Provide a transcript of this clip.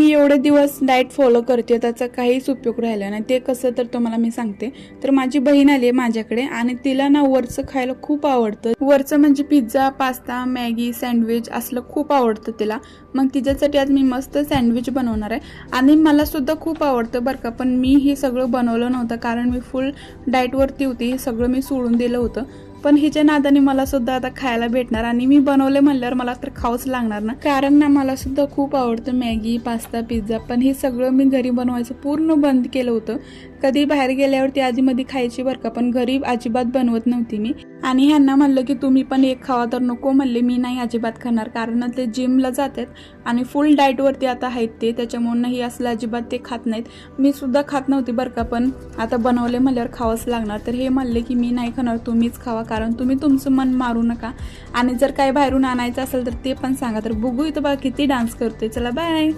मी एवढे दिवस diet follow करते त्याचा काहीच उपयोग राहिला नाही. ते कसं तर तुम्हाला मी सांगते. तर माझी बहीण आली आहे माझ्याकडे आणि तिला ना वरचं खायला खूप आवडतं. वरचं म्हणजे पिझ्झा पास्ता मॅगी सँडविच असलं खूप आवडतं तिला. मग तिच्यासाठी आज मी मस्त सँडविच बनवणार आहे. आणि मला सुद्धा खूप आवडतं बरं का पण मी हे सगळं बनवलं नव्हतं कारण मी फुल डाएटवरती होती. हे सगळं मी सोडून दिलं होतं. पण हिच्या नादाने मला सुद्धा आता खायला भेटणार आणि मी बनवले म्हणल्यावर मला तर खावंच लागणार ना. कारण ना मला सुद्धा खूप आवडतं मॅगी पास्ता पिझ्झा. पण हे सगळं मी घरी बनवायचं पूर्ण बंद केलं होतं. कधी बाहेर गेल्यावरती आधीमध्ये खायची बरं का पण घरी अजिबात बनवत नव्हती मी. आणि ह्यांना म्हणलं की तुम्ही पण एक खावा. तर नको म्हणले मी नाही अजिबात खाणार. कारण ते जिमला जातात आणि फुल डाएटवरती आता आहेत ते. त्याच्यामुळे नाही असलं अजिबात ते खात नाहीत. मी सुद्धा खात नव्हती बरं का पण आता बनवले म्हणल्यावर खावंच लागणार. तर हे म्हणले की मी नाही खाणार तुम्हीच खावा. कारण तुम्ही तुमचं मन मारू नका. आणि जर काही बाहेरून आणायचं असेल तर ते पण सांगा. तर बघू इथं बघा किती डान्स करतोय. चला बाय